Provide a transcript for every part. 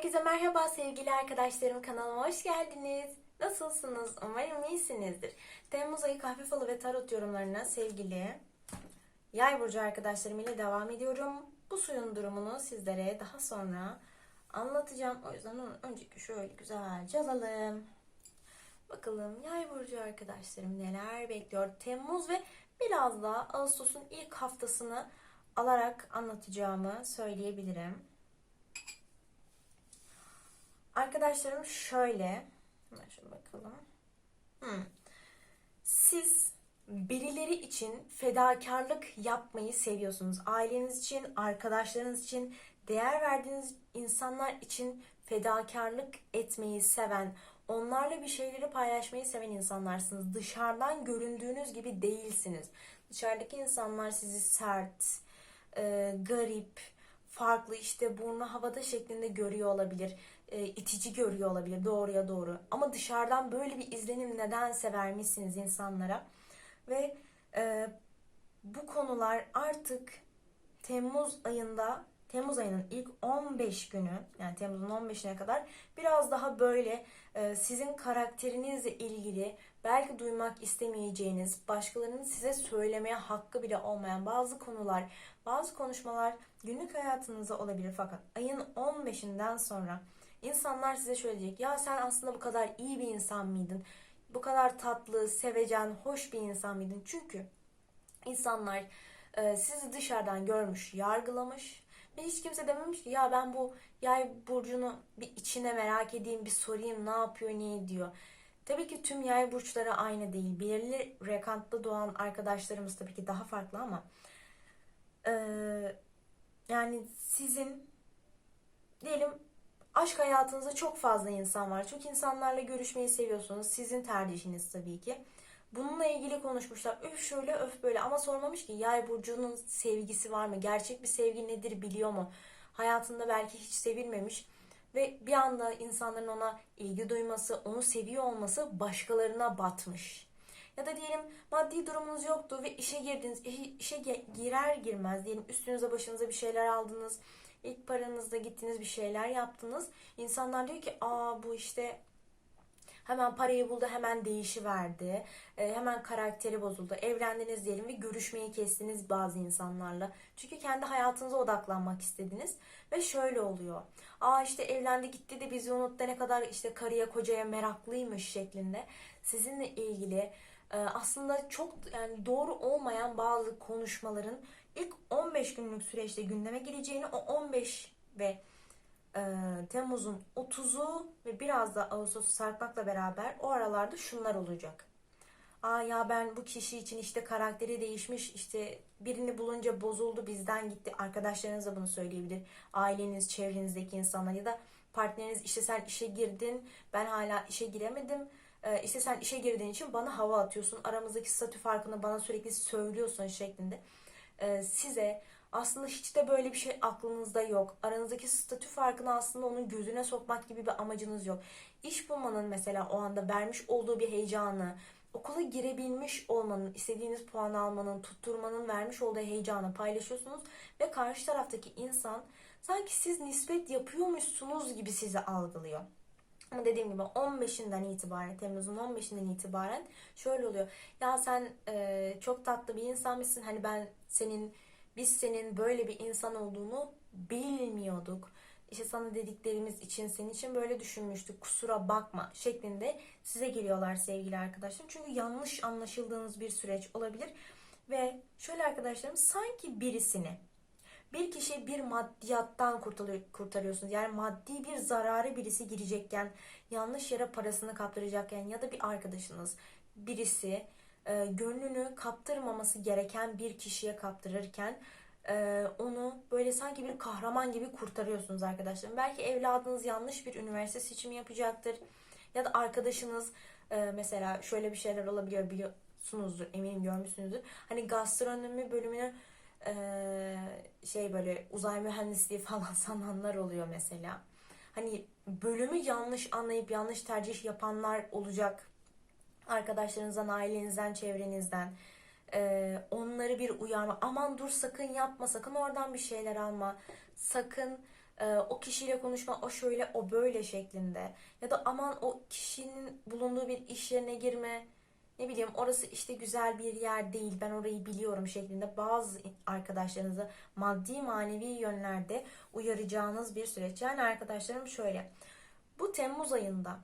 Herkese merhaba sevgili arkadaşlarım kanalıma hoş geldiniz. Nasılsınız? Umarım iyisinizdir. Temmuz ayı kahve falı ve tarot yorumlarına sevgili yay burcu arkadaşlarım ile devam ediyorum. Bu suyun durumunu sizlere daha sonra anlatacağım. O yüzden onu önceki şöyle güzelce alalım. Bakalım yay burcu arkadaşlarım neler bekliyor. Temmuz ve biraz daha Ağustos'un ilk haftasını alarak anlatacağımı söyleyebilirim. Arkadaşlarım şöyle. Hemen şuna bakalım. Hmm. Siz birileri için fedakarlık yapmayı seviyorsunuz. Aileniz için, arkadaşlarınız için, değer verdiğiniz insanlar için fedakarlık etmeyi seven, onlarla bir şeyleri paylaşmayı seven insanlarsınız. Dışarıdan göründüğünüz gibi değilsiniz. Dışarıdaki insanlar sizi sert, e, garip, farklı işte burnu havada şeklinde görüyor olabilir. E, itici görüyor olabilir doğruya doğru. Ama dışarıdan böyle bir izlenim nedense vermişsiniz insanlara. Ve e, bu konular artık Temmuz ayında Temmuz ayının ilk 15 günü yani Temmuz'un 15'ine kadar biraz daha böyle e, sizin karakterinizle ilgili belki duymak istemeyeceğiniz, başkalarının size söylemeye hakkı bile olmayan bazı konular, bazı konuşmalar günlük hayatınızda olabilir fakat ayın 15'inden sonra insanlar size şöyle diyecek ya sen aslında bu kadar iyi bir insan mıydın? Bu kadar tatlı, sevecen, hoş bir insan mıydın? Çünkü insanlar e, sizi dışarıdan görmüş, yargılamış ve hiç kimse dememiş ki ya ben bu yay burcunu bir içine merak edeyim, bir sorayım ne yapıyor, ne ediyor. Tabii ki tüm yay burçları aynı değil. Belirli rekantta doğan arkadaşlarımız tabii ki daha farklı ama e, yani sizin diyelim aşk hayatınızda çok fazla insan var. Çok insanlarla görüşmeyi seviyorsunuz. Sizin tercihiniz tabii ki. Bununla ilgili konuşmuşlar. Öf şöyle öf böyle ama sormamış ki yay burcunun sevgisi var mı? Gerçek bir sevgi nedir biliyor mu? Hayatında belki hiç sevilmemiş ve bir anda insanların ona ilgi duyması, onu seviyor olması başkalarına batmış. Ya da diyelim maddi durumunuz yoktu ve işe girdiniz. İşe girer girmez diyelim üstünüze başınıza bir şeyler aldınız. İlk paranızda gittiniz bir şeyler yaptınız. İnsanlar diyor ki aa bu işte Hemen parayı buldu, hemen değişi verdi. E, hemen karakteri bozuldu. Evlendiniz diyelim ve görüşmeyi kestiniz bazı insanlarla. Çünkü kendi hayatınıza odaklanmak istediniz. Ve şöyle oluyor. Aa işte evlendi gitti de bizi unuttu ne kadar işte karıya kocaya meraklıymış şeklinde. Sizinle ilgili e, aslında çok yani doğru olmayan bazı konuşmaların ilk 15 günlük süreçte gündeme geleceğini o 15 ve e, Temmuz'un 30'u ve biraz da Ağustos'u sarkmakla beraber o aralarda şunlar olacak. Aa ya ben bu kişi için işte karakteri değişmiş işte birini bulunca bozuldu bizden gitti. Arkadaşlarınız da bunu söyleyebilir. Aileniz, çevrenizdeki insanlar ya da partneriniz işte sen işe girdin ben hala işe giremedim. Ee, işte sen işe girdiğin için bana hava atıyorsun. Aramızdaki statü farkını bana sürekli söylüyorsun şeklinde. Ee, size aslında hiç de böyle bir şey aklınızda yok. Aranızdaki statü farkını aslında onun gözüne sokmak gibi bir amacınız yok. İş bulmanın mesela o anda vermiş olduğu bir heyecanı, okula girebilmiş olmanın, istediğiniz puan almanın, tutturmanın vermiş olduğu heyecanı paylaşıyorsunuz ve karşı taraftaki insan sanki siz nispet yapıyormuşsunuz gibi sizi algılıyor. Ama dediğim gibi 15'inden itibaren, Temmuz'un 15'inden itibaren şöyle oluyor. Ya sen e, çok tatlı bir insanmışsın. Hani ben senin biz senin böyle bir insan olduğunu bilmiyorduk. İşte sana dediklerimiz için senin için böyle düşünmüştük kusura bakma şeklinde size geliyorlar sevgili arkadaşlar. Çünkü yanlış anlaşıldığınız bir süreç olabilir. Ve şöyle arkadaşlarım sanki birisini bir kişi bir maddiyattan kurtarıyorsunuz. Yani maddi bir zararı birisi girecekken, yanlış yere parasını kaptıracakken ya da bir arkadaşınız, birisi e, gönlünü kaptırmaması gereken bir kişiye kaptırırken e, onu böyle sanki bir kahraman gibi kurtarıyorsunuz arkadaşlar. Belki evladınız yanlış bir üniversite seçimi yapacaktır. Ya da arkadaşınız e, mesela şöyle bir şeyler olabiliyor biliyorsunuzdur eminim görmüşsünüzdür. Hani gastronomi bölümünü e, şey böyle uzay mühendisliği falan sananlar oluyor mesela. Hani bölümü yanlış anlayıp yanlış tercih yapanlar olacak arkadaşlarınızdan, ailenizden, çevrenizden e, onları bir uyarma. Aman dur sakın yapma, sakın oradan bir şeyler alma. Sakın e, o kişiyle konuşma o şöyle o böyle şeklinde ya da aman o kişinin bulunduğu bir iş yerine girme ne bileyim orası işte güzel bir yer değil ben orayı biliyorum şeklinde bazı arkadaşlarınızı maddi manevi yönlerde uyaracağınız bir süreç. Yani arkadaşlarım şöyle bu Temmuz ayında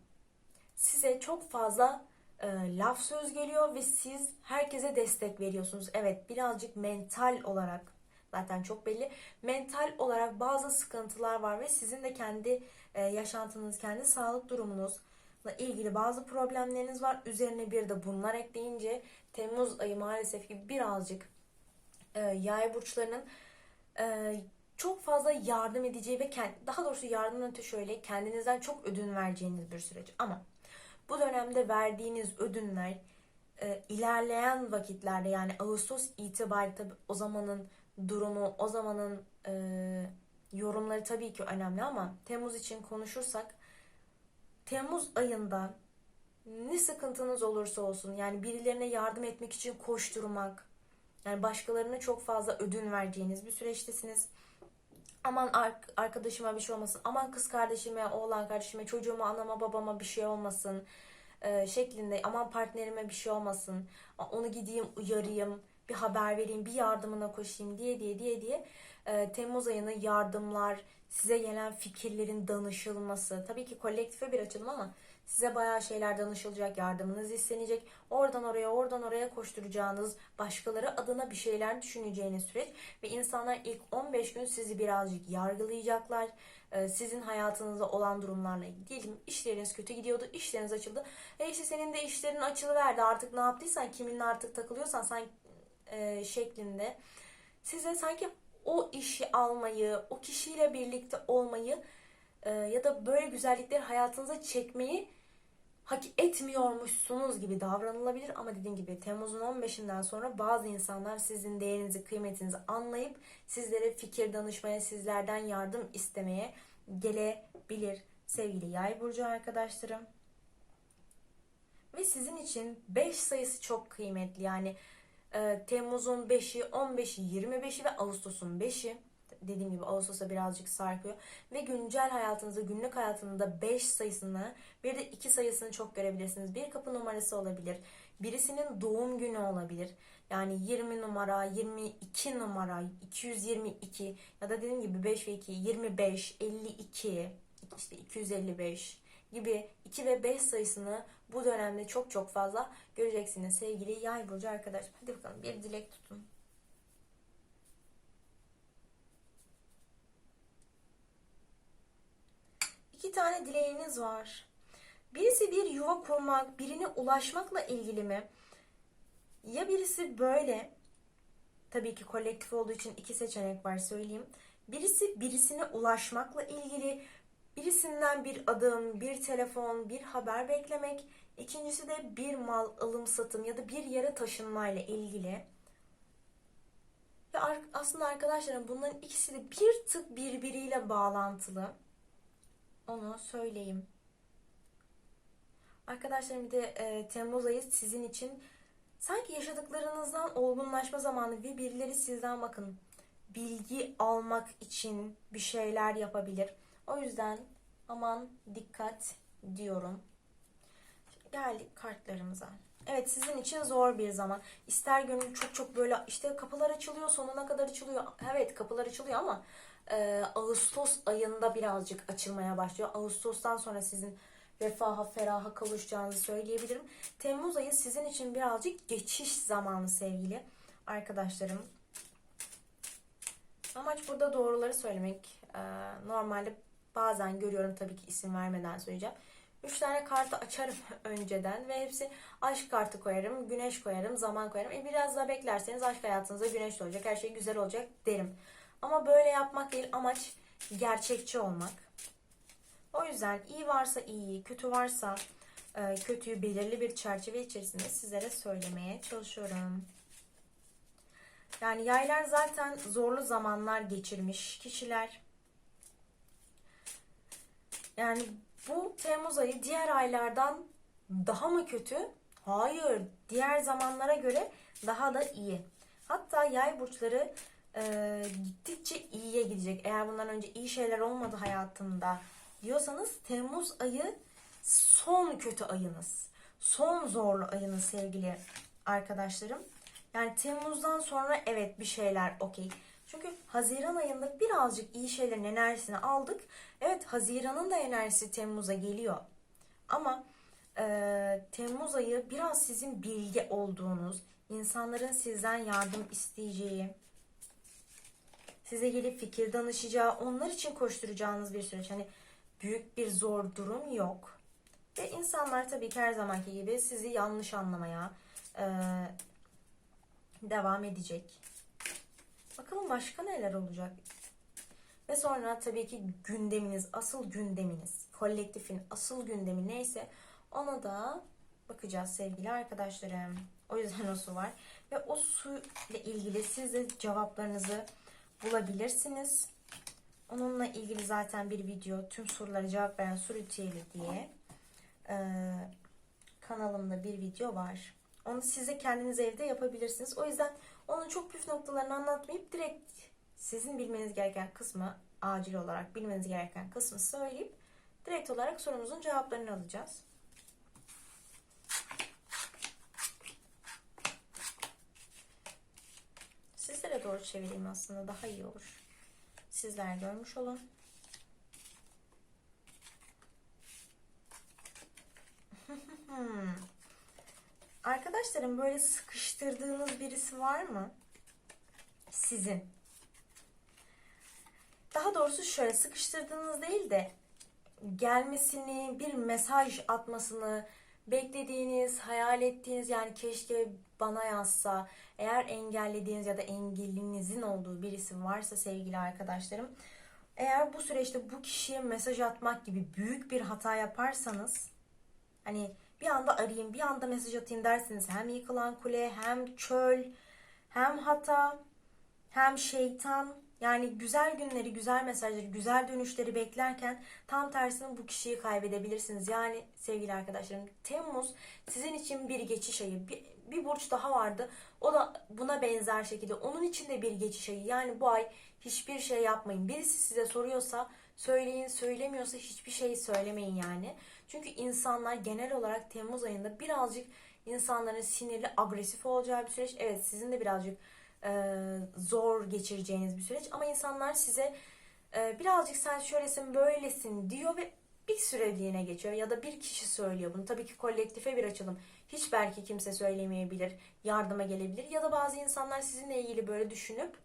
size çok fazla e, laf söz geliyor ve siz herkese destek veriyorsunuz. Evet birazcık mental olarak zaten çok belli. Mental olarak bazı sıkıntılar var ve sizin de kendi e, yaşantınız, kendi sağlık durumunuzla ilgili bazı problemleriniz var. Üzerine bir de bunlar ekleyince Temmuz ayı maalesef ki birazcık e, yay burçlarının e, çok fazla yardım edeceği ve kend- daha doğrusu yardımdan öte şöyle kendinizden çok ödün vereceğiniz bir süreç. Ama bu dönemde verdiğiniz ödünler e, ilerleyen vakitlerde yani Ağustos itibariyle tabii o zamanın durumu, o zamanın e, yorumları tabii ki önemli ama Temmuz için konuşursak Temmuz ayında ne sıkıntınız olursa olsun yani birilerine yardım etmek için koşturmak yani başkalarına çok fazla ödün vereceğiniz bir süreçtesiniz. Aman ar- arkadaşıma bir şey olmasın. Aman kız kardeşime, oğlan kardeşime, çocuğuma, anama, babama bir şey olmasın. e, şeklinde. Aman partnerime bir şey olmasın. Onu gideyim uyarayım, bir haber vereyim, bir yardımına koşayım diye diye diye diye. e, Temmuz ayını yardımlar, size gelen fikirlerin danışılması. Tabii ki kolektife bir açılım ama size bayağı şeyler danışılacak, yardımınız istenecek. Oradan oraya, oradan oraya koşturacağınız, başkaları adına bir şeyler düşüneceğiniz süreç. Ve insanlar ilk 15 gün sizi birazcık yargılayacaklar. Ee, Sizin hayatınızda olan durumlarla ilgili. Diyelim işleriniz kötü gidiyordu, işleriniz açıldı. E işte senin de işlerin açılıverdi artık ne yaptıysan, kiminle artık takılıyorsan sen e, şeklinde. Size sanki o işi almayı, o kişiyle birlikte olmayı e, ya da böyle güzellikleri hayatınıza çekmeyi hak etmiyormuşsunuz gibi davranılabilir ama dediğim gibi Temmuz'un 15'inden sonra bazı insanlar sizin değerinizi, kıymetinizi anlayıp sizlere fikir danışmaya, sizlerden yardım istemeye gelebilir sevgili Yay burcu arkadaşlarım. Ve sizin için 5 sayısı çok kıymetli. Yani e, Temmuz'un 5'i, 15'i, 25'i ve Ağustos'un 5'i dediğim gibi Ağustos'a birazcık sarkıyor. Ve güncel hayatınızda, günlük hayatınızda 5 sayısını bir de 2 sayısını çok görebilirsiniz. Bir kapı numarası olabilir. Birisinin doğum günü olabilir. Yani 20 numara, 22 numara, 222 ya da dediğim gibi 5 ve 2, 25, 52, işte 255 gibi 2 ve 5 sayısını bu dönemde çok çok fazla göreceksiniz sevgili yay burcu arkadaşlar. Hadi bakalım bir dilek tutun. İki tane dileğiniz var. Birisi bir yuva kurmak, birine ulaşmakla ilgili mi? Ya birisi böyle, tabii ki kolektif olduğu için iki seçenek var söyleyeyim. Birisi birisine ulaşmakla ilgili, birisinden bir adım, bir telefon, bir haber beklemek. İkincisi de bir mal alım satım ya da bir yere taşınmayla ilgili. Ve aslında arkadaşlarım bunların ikisi de bir tık birbiriyle bağlantılı. Onu söyleyeyim. Arkadaşlarım bir de e, Temmuz ayı sizin için sanki yaşadıklarınızdan olgunlaşma zamanı ve birileri sizden bakın bilgi almak için bir şeyler yapabilir. O yüzden aman dikkat diyorum. Geldik kartlarımıza. Evet sizin için zor bir zaman. İster gönül çok çok böyle işte kapılar açılıyor sonuna kadar açılıyor. Evet kapılar açılıyor ama e, Ağustos ayında birazcık açılmaya başlıyor. Ağustos'tan sonra sizin refaha, feraha kavuşacağınızı söyleyebilirim. Temmuz ayı sizin için birazcık geçiş zamanı sevgili arkadaşlarım. Amaç burada doğruları söylemek. E, normalde bazen görüyorum tabii ki isim vermeden söyleyeceğim. Üç tane kartı açarım önceden ve hepsi aşk kartı koyarım, güneş koyarım, zaman koyarım. E biraz daha beklerseniz aşk hayatınızda güneş olacak, her şey güzel olacak derim. Ama böyle yapmak değil, amaç gerçekçi olmak. O yüzden iyi varsa iyi, kötü varsa e, kötüyü belirli bir çerçeve içerisinde sizlere söylemeye çalışıyorum. Yani yaylar zaten zorlu zamanlar geçirmiş kişiler. Yani bu Temmuz ayı diğer aylardan daha mı kötü? Hayır. Diğer zamanlara göre daha da iyi. Hatta yay burçları e, gittikçe iyiye gidecek. Eğer bundan önce iyi şeyler olmadı hayatında diyorsanız Temmuz ayı son kötü ayınız. Son zorlu ayınız sevgili arkadaşlarım. Yani Temmuz'dan sonra evet bir şeyler okey. Çünkü Haziran ayında birazcık iyi şeylerin enerjisini aldık. Evet Haziran'ın da enerjisi Temmuz'a geliyor. Ama e, Temmuz ayı biraz sizin bilgi olduğunuz, insanların sizden yardım isteyeceği, size gelip fikir danışacağı, onlar için koşturacağınız bir süreç. Hani büyük bir zor durum yok. Ve insanlar tabii ki her zamanki gibi sizi yanlış anlamaya e, devam edecek. Bakalım başka neler olacak. Ve sonra tabii ki gündeminiz, asıl gündeminiz, kolektifin asıl gündemi neyse ona da bakacağız sevgili arkadaşlarım. O yüzden o su var. Ve o su ile ilgili siz de cevaplarınızı bulabilirsiniz. Onunla ilgili zaten bir video tüm sorulara cevap veren su ritüeli diye e, kanalımda bir video var. Onu siz de kendiniz evde yapabilirsiniz. O yüzden onun çok püf noktalarını anlatmayıp direkt sizin bilmeniz gereken kısmı acil olarak bilmeniz gereken kısmı söyleyip direkt olarak sorunuzun cevaplarını alacağız. Sizlere doğru çevireyim aslında daha iyi olur. Sizler görmüş olun. Hmm. Arkadaşlarım böyle sıkıştırdığınız birisi var mı? Sizin. Daha doğrusu şöyle sıkıştırdığınız değil de gelmesini, bir mesaj atmasını beklediğiniz, hayal ettiğiniz yani keşke bana yazsa, eğer engellediğiniz ya da engelinizin olduğu birisi varsa sevgili arkadaşlarım, eğer bu süreçte bu kişiye mesaj atmak gibi büyük bir hata yaparsanız, hani bir anda arayayım, bir anda mesaj atayım dersiniz hem yıkılan kule, hem çöl, hem hata, hem şeytan, yani güzel günleri, güzel mesajları, güzel dönüşleri beklerken tam tersine bu kişiyi kaybedebilirsiniz. Yani sevgili arkadaşlarım Temmuz sizin için bir geçiş ayı. Bir, bir burç daha vardı. O da buna benzer şekilde. Onun için de bir geçiş ayı. Yani bu ay hiçbir şey yapmayın. Birisi size soruyorsa söyleyin, söylemiyorsa hiçbir şey söylemeyin yani. Çünkü insanlar genel olarak Temmuz ayında birazcık insanların sinirli, agresif olacağı bir süreç. Evet sizin de birazcık e, zor geçireceğiniz bir süreç. Ama insanlar size e, birazcık sen şöylesin böylesin diyor ve bir süreliğine geçiyor ya da bir kişi söylüyor bunu. Tabii ki kolektife bir açılım. Hiç belki kimse söylemeyebilir, yardıma gelebilir ya da bazı insanlar sizinle ilgili böyle düşünüp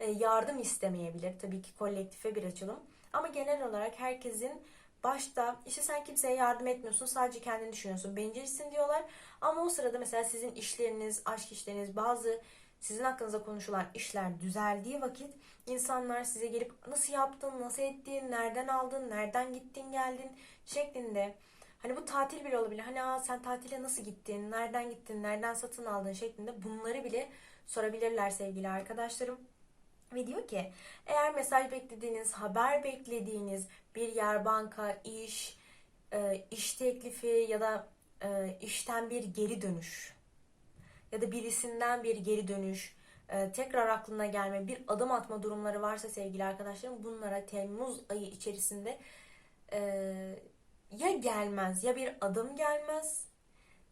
e, yardım istemeyebilir. Tabii ki kolektife bir açılım. Ama genel olarak herkesin başta işte sen kimseye yardım etmiyorsun sadece kendini düşünüyorsun bencilsin diyorlar. Ama o sırada mesela sizin işleriniz, aşk işleriniz, bazı sizin hakkınızda konuşulan işler düzeldiği vakit insanlar size gelip nasıl yaptın, nasıl ettin, nereden aldın, nereden gittin geldin şeklinde hani bu tatil bile olabilir. Hani Aa, sen tatile nasıl gittin, nereden gittin, nereden satın aldın şeklinde bunları bile sorabilirler sevgili arkadaşlarım. Ve diyor ki eğer mesaj beklediğiniz, haber beklediğiniz bir yer, banka, iş, e, iş teklifi ya da e, işten bir geri dönüş ya da birisinden bir geri dönüş, e, tekrar aklına gelme, bir adım atma durumları varsa sevgili arkadaşlarım bunlara Temmuz ayı içerisinde e, ya gelmez ya bir adım gelmez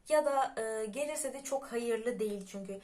ya da e, gelirse de çok hayırlı değil çünkü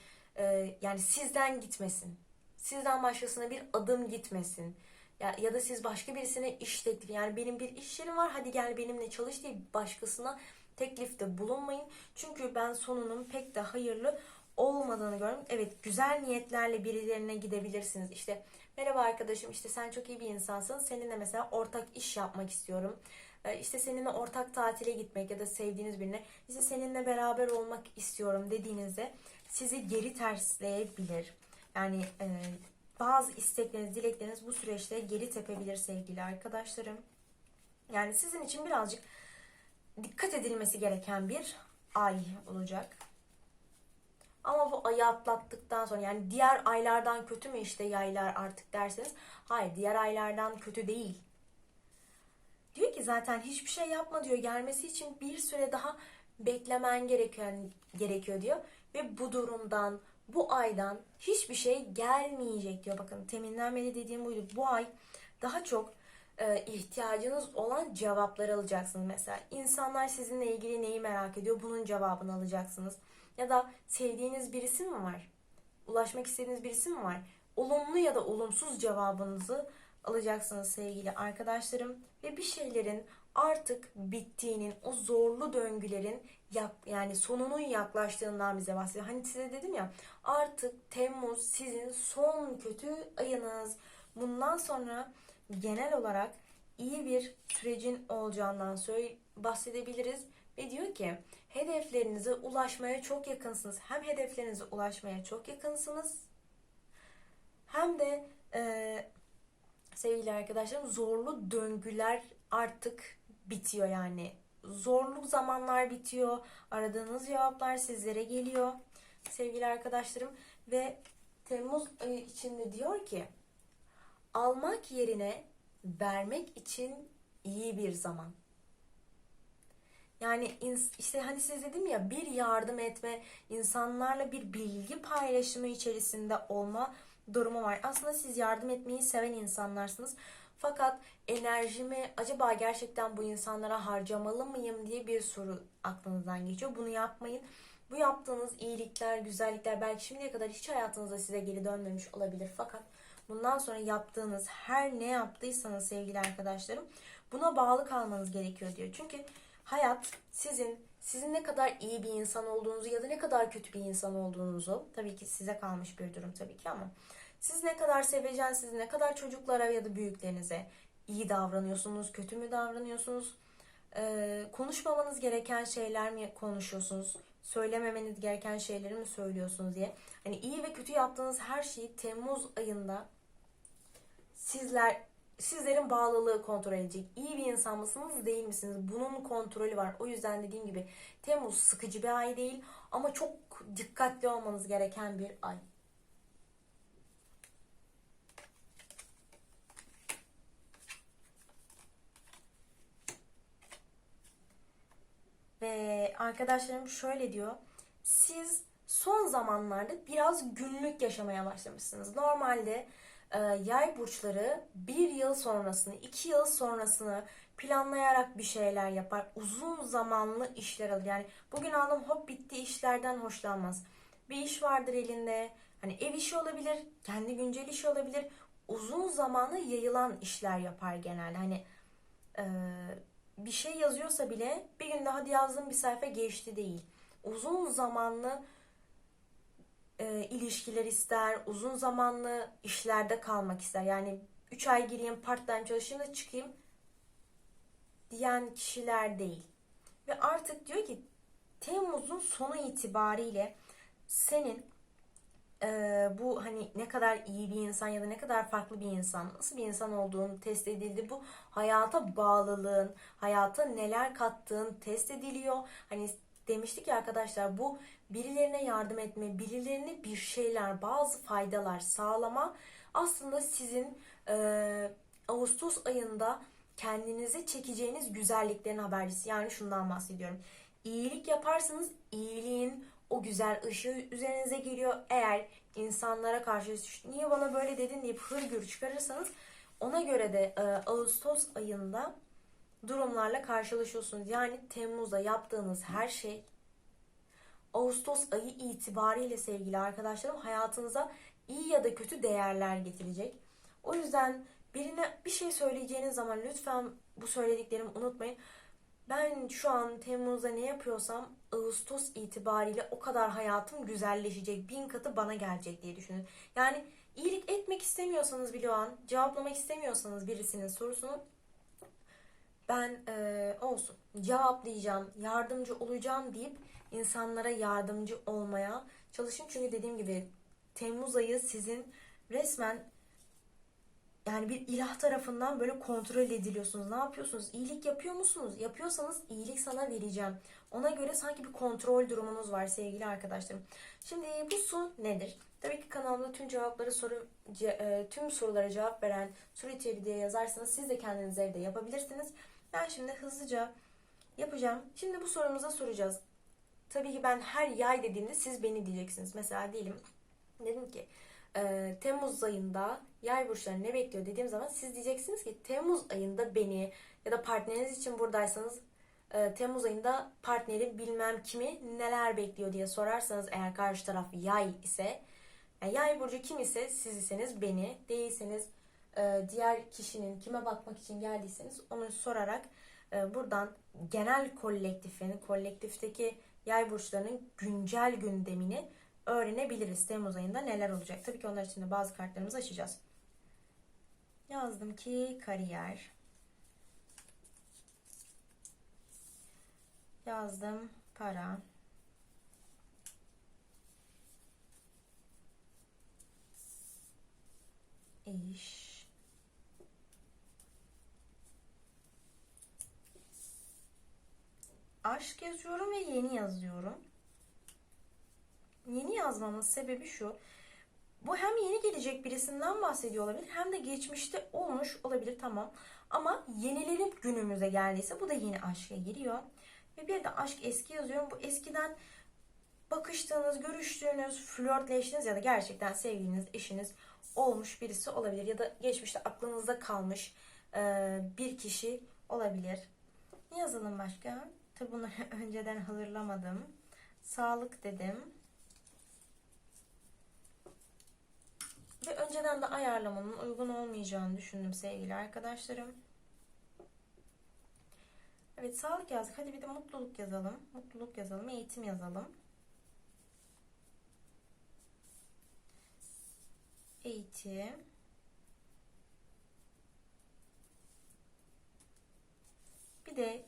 yani sizden gitmesin. Sizden başkasına bir adım gitmesin. Ya, ya da siz başka birisine iş teklifi yani benim bir iş yerim var hadi gel benimle çalış diye başkasına teklifte bulunmayın. Çünkü ben sonunun pek de hayırlı olmadığını gördüm. Evet güzel niyetlerle birilerine gidebilirsiniz. İşte merhaba arkadaşım işte sen çok iyi bir insansın. Seninle mesela ortak iş yapmak istiyorum. Ee, işte seninle ortak tatile gitmek ya da sevdiğiniz birine işte seninle beraber olmak istiyorum dediğinizde sizi geri tersleyebilir. Yani e, bazı istekleriniz, dilekleriniz bu süreçte geri tepebilir sevgili arkadaşlarım. Yani sizin için birazcık dikkat edilmesi gereken bir ay olacak. Ama bu ayı atlattıktan sonra yani diğer aylardan kötü mü işte yaylar artık derseniz hayır diğer aylardan kötü değil. Diyor ki zaten hiçbir şey yapma diyor gelmesi için bir süre daha beklemen gereken gerekiyor diyor ve bu durumdan bu aydan hiçbir şey gelmeyecek diyor. Bakın teminden beri dediğim buydu. Bu ay daha çok e, ihtiyacınız olan cevapları alacaksınız mesela. İnsanlar sizinle ilgili neyi merak ediyor? Bunun cevabını alacaksınız. Ya da sevdiğiniz birisi mi var? Ulaşmak istediğiniz birisi mi var? Olumlu ya da olumsuz cevabınızı alacaksınız sevgili arkadaşlarım ve bir şeylerin artık bittiğinin, o zorlu döngülerin yani sonunun yaklaştığından bize bahsediyor. Hani size dedim ya artık Temmuz sizin son kötü ayınız. Bundan sonra genel olarak iyi bir sürecin olacağından bahsedebiliriz ve diyor ki hedeflerinize ulaşmaya çok yakınsınız. Hem hedeflerinize ulaşmaya çok yakınsınız hem de e, sevgili arkadaşlarım zorlu döngüler artık bitiyor yani. Zorlu zamanlar bitiyor. Aradığınız cevaplar sizlere geliyor. Sevgili arkadaşlarım ve Temmuz ayı içinde diyor ki almak yerine vermek için iyi bir zaman. Yani işte hani siz dedim ya bir yardım etme, insanlarla bir bilgi paylaşımı içerisinde olma durumu var. Aslında siz yardım etmeyi seven insanlarsınız. Fakat enerjimi acaba gerçekten bu insanlara harcamalı mıyım diye bir soru aklınızdan geçiyor. Bunu yapmayın. Bu yaptığınız iyilikler, güzellikler belki şimdiye kadar hiç hayatınızda size geri dönmemiş olabilir. Fakat bundan sonra yaptığınız her ne yaptıysanız sevgili arkadaşlarım buna bağlı kalmanız gerekiyor diyor. Çünkü hayat sizin sizin ne kadar iyi bir insan olduğunuzu ya da ne kadar kötü bir insan olduğunuzu tabii ki size kalmış bir durum tabii ki ama siz ne kadar seveceksiniz, ne kadar çocuklara ya da büyüklerinize iyi davranıyorsunuz, kötü mü davranıyorsunuz, konuşmamanız gereken şeyler mi konuşuyorsunuz, söylememeniz gereken şeyleri mi söylüyorsunuz diye. Hani iyi ve kötü yaptığınız her şeyi Temmuz ayında sizler sizlerin bağlılığı kontrol edecek. İyi bir insan mısınız, değil misiniz? Bunun kontrolü var. O yüzden dediğim gibi Temmuz sıkıcı bir ay değil ama çok dikkatli olmanız gereken bir ay. Ve arkadaşlarım şöyle diyor. Siz son zamanlarda biraz günlük yaşamaya başlamışsınız. Normalde yay burçları bir yıl sonrasını, iki yıl sonrasını planlayarak bir şeyler yapar. Uzun zamanlı işler alır. Yani bugün aldım hop bitti işlerden hoşlanmaz. Bir iş vardır elinde. Hani ev işi olabilir, kendi güncel işi olabilir. Uzun zamanlı yayılan işler yapar genelde. Hani e, bir şey yazıyorsa bile bir günde hadi yazdım bir sayfa geçti değil. Uzun zamanlı e, ilişkiler ister, uzun zamanlı işlerde kalmak ister. Yani 3 ay gireyim part time çalışayım da çıkayım diyen kişiler değil. Ve artık diyor ki Temmuz'un sonu itibariyle senin e, bu hani ne kadar iyi bir insan ya da ne kadar farklı bir insan, nasıl bir insan olduğunu test edildi. Bu hayata bağlılığın, hayata neler kattığın test ediliyor. Hani demiştik ya arkadaşlar bu birilerine yardım etme, birilerine bir şeyler, bazı faydalar sağlama aslında sizin e, Ağustos ayında kendinize çekeceğiniz güzelliklerin habercisi. Yani şundan bahsediyorum. İyilik yaparsanız iyiliğin o güzel ışığı üzerinize geliyor. Eğer insanlara karşı niye bana böyle dedin deyip hırgür çıkarırsanız ona göre de e, Ağustos ayında durumlarla karşılaşıyorsunuz. Yani Temmuz'da yaptığınız her şey Ağustos ayı itibariyle sevgili arkadaşlarım hayatınıza iyi ya da kötü değerler getirecek. O yüzden birine bir şey söyleyeceğiniz zaman lütfen bu söylediklerimi unutmayın. Ben şu an Temmuz'da ne yapıyorsam Ağustos itibariyle o kadar hayatım güzelleşecek. Bin katı bana gelecek diye düşünün. Yani iyilik etmek istemiyorsanız bile o an cevaplamak istemiyorsanız birisinin sorusunu ben e, olsun cevaplayacağım, yardımcı olacağım deyip insanlara yardımcı olmaya çalışın. Çünkü dediğim gibi Temmuz ayı sizin resmen yani bir ilah tarafından böyle kontrol ediliyorsunuz. Ne yapıyorsunuz? İyilik yapıyor musunuz? Yapıyorsanız iyilik sana vereceğim. Ona göre sanki bir kontrol durumunuz var sevgili arkadaşlarım. Şimdi bu su nedir? Tabii ki kanalımda tüm cevapları soru e, tüm sorulara cevap veren soru içeriği diye yazarsanız siz de kendiniz evde yapabilirsiniz. Ben şimdi hızlıca yapacağım. Şimdi bu sorumuza soracağız. Tabii ki ben her yay dediğimde siz beni diyeceksiniz. Mesela diyelim Dedim ki e, Temmuz ayında yay burçları ne bekliyor dediğim zaman siz diyeceksiniz ki Temmuz ayında beni ya da partneriniz için buradaysanız e, Temmuz ayında partneri bilmem kimi neler bekliyor diye sorarsanız eğer karşı taraf yay ise yani yay burcu kim ise siz iseniz beni değilseniz e, diğer kişinin kime bakmak için geldiyseniz onu sorarak e, buradan genel kolektifin kolektifteki yay burçlarının güncel gündemini öğrenebiliriz. Temmuz ayında neler olacak? Tabii ki onlar için de bazı kartlarımızı açacağız. Yazdım ki kariyer. Yazdım para. İş. Aşk yazıyorum ve yeni yazıyorum. Yeni yazmamın sebebi şu. Bu hem yeni gelecek birisinden bahsediyor olabilir hem de geçmişte olmuş olabilir tamam. Ama yenilenip günümüze geldiyse bu da yeni aşka giriyor. Ve bir de aşk eski yazıyorum. Bu eskiden bakıştığınız, görüştüğünüz, flörtleştiğiniz ya da gerçekten sevgiliniz, eşiniz olmuş birisi olabilir. Ya da geçmişte aklınızda kalmış bir kişi olabilir. Ne yazalım başka? Tabi bunları önceden hazırlamadım. Sağlık dedim. Ve önceden de ayarlamanın uygun olmayacağını düşündüm sevgili arkadaşlarım. Evet sağlık yazdık. Hadi bir de mutluluk yazalım. Mutluluk yazalım. Eğitim yazalım. Eğitim. Bir de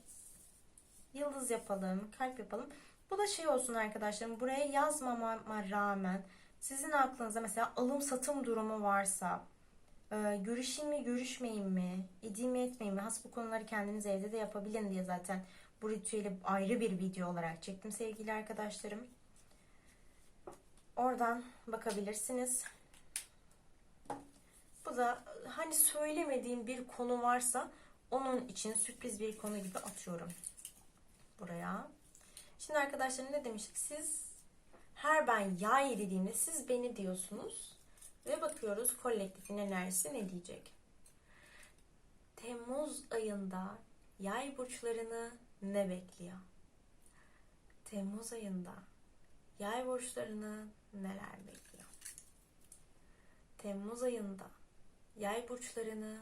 yıldız yapalım. Kalp yapalım. Bu da şey olsun arkadaşlarım. Buraya yazmama rağmen sizin aklınıza mesela alım satım durumu varsa e, görüşeyim mi görüşmeyeyim mi edeyim mi etmeyeyim mi has bu konuları kendiniz evde de yapabilin diye zaten bu ritüeli ayrı bir video olarak çektim sevgili arkadaşlarım. Oradan bakabilirsiniz. Bu da hani söylemediğim bir konu varsa onun için sürpriz bir konu gibi atıyorum buraya. Şimdi arkadaşlar ne demiştik? Siz her ben yay dediğimde siz beni diyorsunuz ve bakıyoruz kolektifin enerjisi ne diyecek. Temmuz ayında yay burçlarını ne bekliyor? Temmuz ayında yay burçlarını neler bekliyor? Temmuz ayında yay burçlarını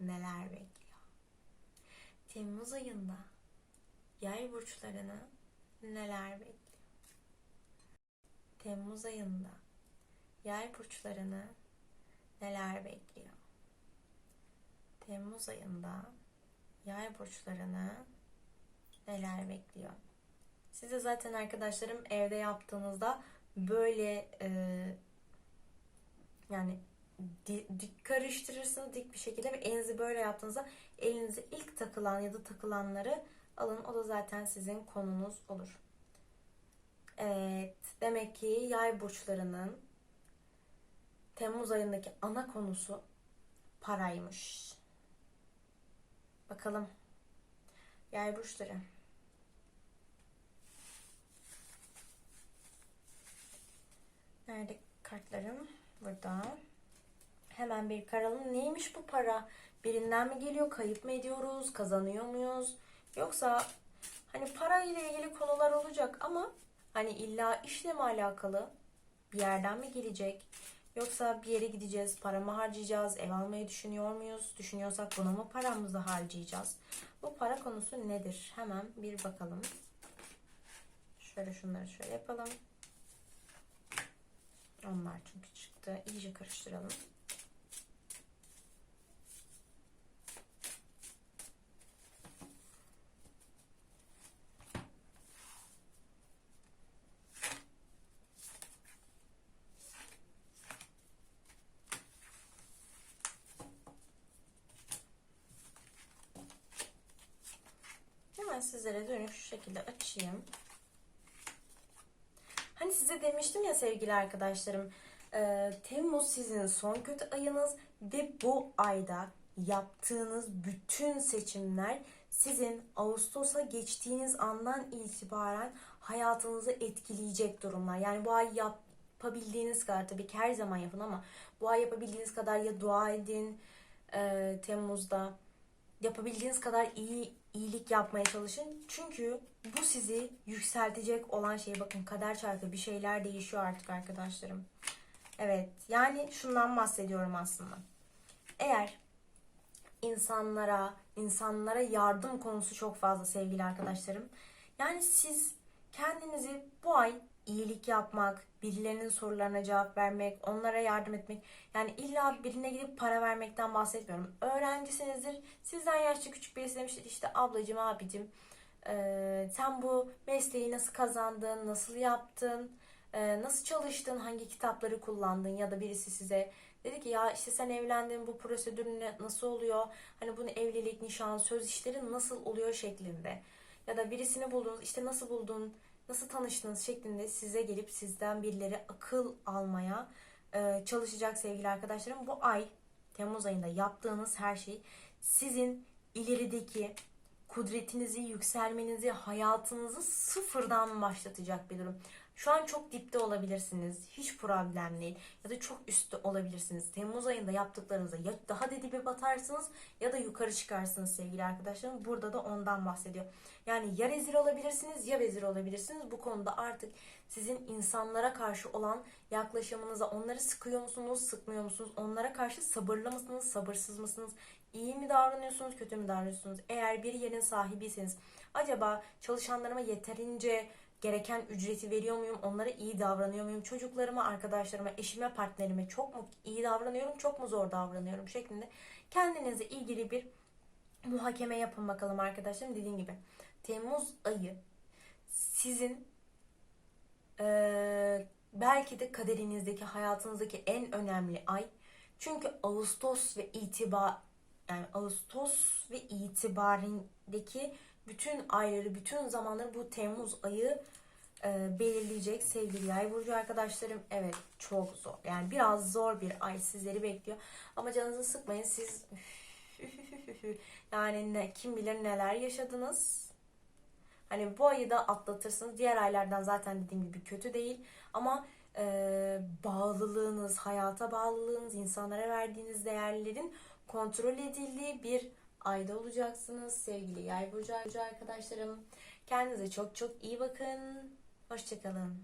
neler bekliyor? Temmuz ayında yay burçlarını neler bekliyor? Temmuz ayında yay burçlarını neler bekliyor? Temmuz ayında yay burçlarını neler bekliyor? Size zaten arkadaşlarım evde yaptığınızda böyle e, yani di, dik karıştırırsınız dik bir şekilde ve elinizi böyle yaptığınızda elinize ilk takılan ya da takılanları alın. O da zaten sizin konunuz olur. Evet. Demek ki yay burçlarının Temmuz ayındaki ana konusu paraymış. Bakalım. Yay burçları. Nerede kartlarım? Burada. Hemen bir karalım. Neymiş bu para? Birinden mi geliyor? Kayıp mı ediyoruz? Kazanıyor muyuz? Yoksa hani para ile ilgili konular olacak ama hani illa işle mi alakalı? Bir yerden mi gelecek? Yoksa bir yere gideceğiz, para mı harcayacağız, ev almayı düşünüyor muyuz? Düşünüyorsak buna mı paramızı harcayacağız? Bu para konusu nedir? Hemen bir bakalım. Şöyle şunları şöyle yapalım. Onlar çünkü çıktı. İyice karıştıralım. Hemen sizlere dönüp şu şekilde açayım. Hani size demiştim ya sevgili arkadaşlarım. e, Temmuz sizin son kötü ayınız ve bu ayda yaptığınız bütün seçimler sizin Ağustos'a geçtiğiniz andan itibaren hayatınızı etkileyecek durumlar. Yani bu ay yap, yapabildiğiniz kadar tabii ki her zaman yapın ama bu ay yapabildiğiniz kadar ya dua edin e, Temmuz'da yapabildiğiniz kadar iyi iyilik yapmaya çalışın. Çünkü bu sizi yükseltecek olan şey bakın kader çarkı bir şeyler değişiyor artık arkadaşlarım. Evet yani şundan bahsediyorum aslında. Eğer insanlara, insanlara yardım konusu çok fazla sevgili arkadaşlarım. Yani siz kendinizi bu ay iyilik yapmak, birilerinin sorularına cevap vermek, onlara yardım etmek. Yani illa birine gidip para vermekten bahsetmiyorum. Öğrencisinizdir, sizden yaşça küçük birisi demiştir işte ablacığım, abicim eee, sen bu mesleği nasıl kazandın, nasıl yaptın, eee, nasıl çalıştın, hangi kitapları kullandın ya da birisi size Dedi ki ya işte sen evlendin bu prosedür nasıl oluyor? Hani bunu evlilik, nişan, söz işleri nasıl oluyor şeklinde. Ya da birisini buldunuz işte nasıl buldun, nasıl tanıştınız şeklinde size gelip sizden birileri akıl almaya e, çalışacak sevgili arkadaşlarım. Bu ay Temmuz ayında yaptığınız her şey sizin ilerideki kudretinizi, yükselmenizi, hayatınızı sıfırdan başlatacak bir durum. Şu an çok dipte olabilirsiniz. Hiç problem değil. Ya da çok üstte olabilirsiniz. Temmuz ayında yaptıklarınıza ya daha da dibe batarsınız ya da yukarı çıkarsınız sevgili arkadaşlarım. Burada da ondan bahsediyor. Yani ya rezil olabilirsiniz ya vezir olabilirsiniz. Bu konuda artık sizin insanlara karşı olan yaklaşımınıza onları sıkıyor musunuz, sıkmıyor musunuz? Onlara karşı sabırlı mısınız, sabırsız mısınız? İyi mi davranıyorsunuz, kötü mü davranıyorsunuz? Eğer bir yerin sahibiyseniz acaba çalışanlarıma yeterince gereken ücreti veriyor muyum? Onlara iyi davranıyor muyum? Çocuklarıma, arkadaşlarıma, eşime, partnerime çok mu iyi davranıyorum, çok mu zor davranıyorum şeklinde kendinize ilgili bir muhakeme yapın bakalım arkadaşlarım. Dediğim gibi Temmuz ayı sizin eee, belki de kaderinizdeki, hayatınızdaki en önemli ay. Çünkü Ağustos ve itibar yani Ağustos ve itibarindeki bütün ayları, bütün zamanları bu Temmuz ayı e, belirleyecek sevgili yay burcu arkadaşlarım. Evet çok zor. Yani biraz zor bir ay sizleri bekliyor. Ama canınızı sıkmayın. Siz yani ne, kim bilir neler yaşadınız. Hani bu ayı da atlatırsınız. Diğer aylardan zaten dediğim gibi kötü değil. Ama e, bağlılığınız, hayata bağlılığınız, insanlara verdiğiniz değerlerin kontrol edildiği bir ayda olacaksınız. Sevgili yay burcu arkadaşlarım. Kendinize çok çok iyi bakın. Hoşçakalın.